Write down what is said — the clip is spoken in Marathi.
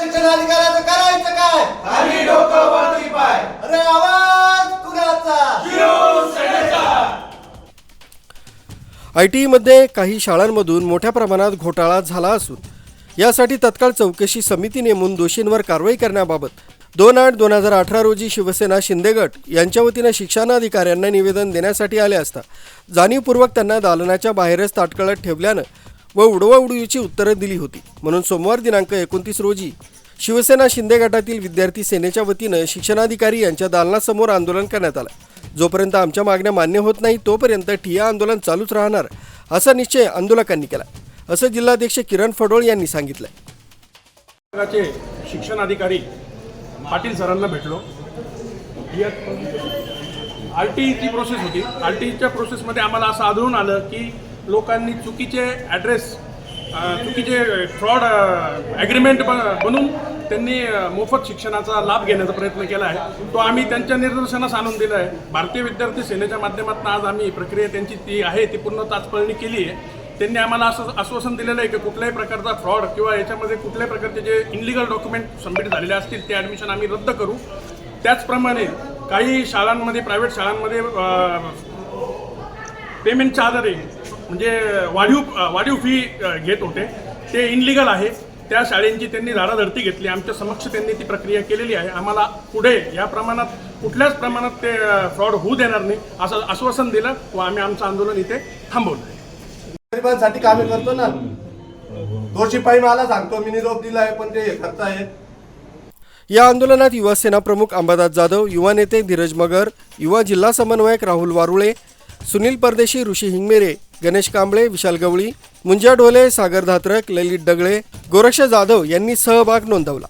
शिक्षणाधिकाऱ्याचं करायचं काय? खाली डोकं वरती पाय. अरे आवाज कुणाचा? आय टी मध्ये काही शाळांमधून मोठ्या प्रमाणात घोटाळा झाला असून यासाठी तत्काळ चौकशी समिती नेमून दोषींवर कारवाई करण्याबाबत दोन आठ दोन हजार अठरा रोजी शिवसेना शिंदे गट यांच्या वतीनं शिक्षणाधिकाऱ्यांना निवेदन देण्यासाठी आले असता जाणीवपूर्वक त्यांना दालनाच्या बाहेरच ताटकळत ठेवल्यानं व उडवा उडवीची उत्तरं दिली होती. म्हणून सोमवार दिनांक एकोणतीस रोजी शिवसेना शिंदे गटातील विद्यार्थी सेनेच्या वतीनं शिक्षणाधिकारी यांच्या दालनासमोर आंदोलन करण्यात आलं. जोपर्यंत आमच्या मागण्या मान्य होत नाही तोपर्यंत ठिया आंदोलन चालूच राहणार असा निश्चय आंदोलकांनी केला असं जिल्हाध्यक्ष किरण फडोळ यांनी सांगितलं विभागाचे शिक्षण अधिकारी पाटील सरांना भेटलो. आर टीची प्रोसेस होती. आर टीच्या प्रोसेसमध्ये आम्हाला असं आढळून आलं की लोकांनी चुकीचे ॲड्रेस चुकीचे फ्रॉड ॲग्रीमेंट बनून त्यांनी मोफत शिक्षणाचा लाभ घेण्याचा प्रयत्न केला आहे. तो आम्ही त्यांच्या निदर्शनास आणून दिला आहे. भारतीय विद्यार्थी सेनेच्या माध्यमातून आज आम्ही प्रक्रिया त्यांची ती आहे ती पूर्ण ताचपळणी केली आहे. त्यांनी आम्हाला असं आश्वासन दिलेलं आहे की कुठल्याही प्रकारचा फ्रॉड किंवा याच्यामध्ये कुठल्याही प्रकारचे जे इनलिगल डॉक्युमेंट सबमिट झालेले असतील ते ॲडमिशन आम्ही रद्द करू. त्याचप्रमाणे काही शाळांमध्ये प्रायव्हेट शाळांमध्ये पेमेंटच्या आधारे म्हणजे वाढीव वाढीव फी घेत होते. ते इनलिगल आहे. त्या शाळेंची त्यांनी धाराधरती घेतली. आमच्या समक्ष त्यांनी ती प्रक्रिया केलेली आहे. आम्हाला पुढे या प्रमाणात कुठल्याच प्रमाणात ते फ्रॉड होऊ देणार नाही असं आश्वासन दिलं व आम्ही आमचं आंदोलन इथे थांबवलं. गरिबांसाठी कामे करतो ना. दोषी पायी मला सांगतो मी निरोप दिलाय पण ते करतायत. या आंदोलनात युवा सेना प्रमुख अंबादास जाधव युवा नेते धीरज मगर युवा जिल्हा समन्वयक राहुल वारुळे सुनील परदेशी ऋषी हिंगमेरे गणेश कांबळे विशाल गवळी मुंजा ढोले सागर धात्रक ललित डगळे गोरक्ष जाधव यांनी सहभाग नोंदवला.